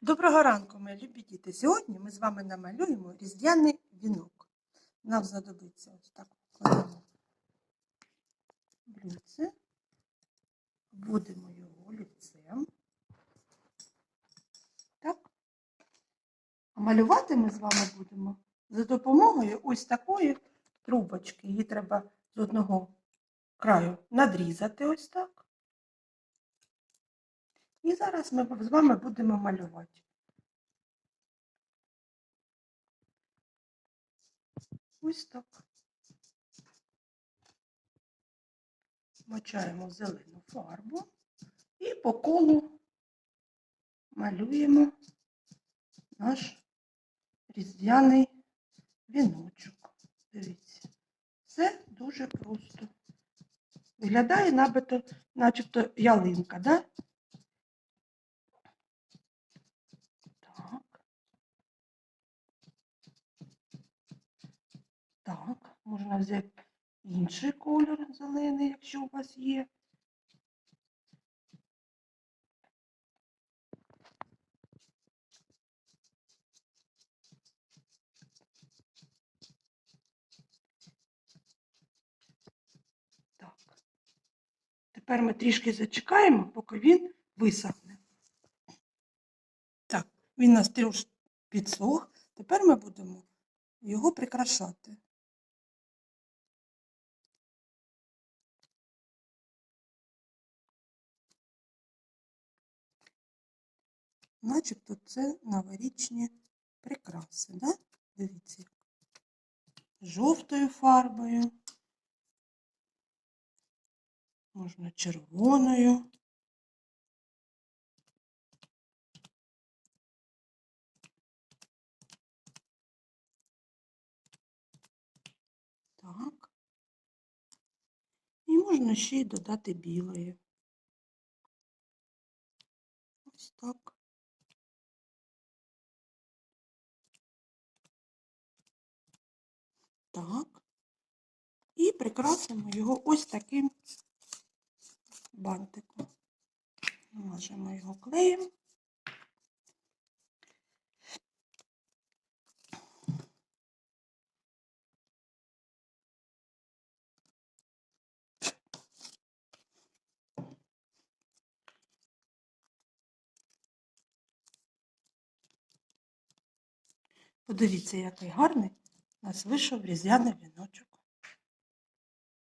Доброго ранку, мої любі діти. Сьогодні ми з вами намалюємо різдвяний вінок. Нам знадобиться ось так кладемо блюдце, будемо його олівцем. Так. А малювати ми з вами будемо за допомогою ось такої трубочки. Її треба з одного краю надрізати ось так. І зараз ми з вами будемо малювати. Ось так. Мочаємо зелену фарбу і по колу малюємо наш різдвяний віночок. Дивіться, все дуже просто. Виглядає набито, начебто ялинка, да? Так. Так, можна взяти інший колір зелений, якщо у вас є. Так. Тепер ми трішки зачекаємо, поки він висохне. Так, він у нас трішки підсох. Тепер ми будемо його прикрашати. Начебто це новорічні прикраси, да? Дивіться, жовтою фарбою, можна червоною. Так. І можна ще й додати білої. Ось так. Так. І прикрасимо його ось таким бантиком. Намажемо його клеєм. Подивіться, який гарний нас вийшов різдвяний віночок.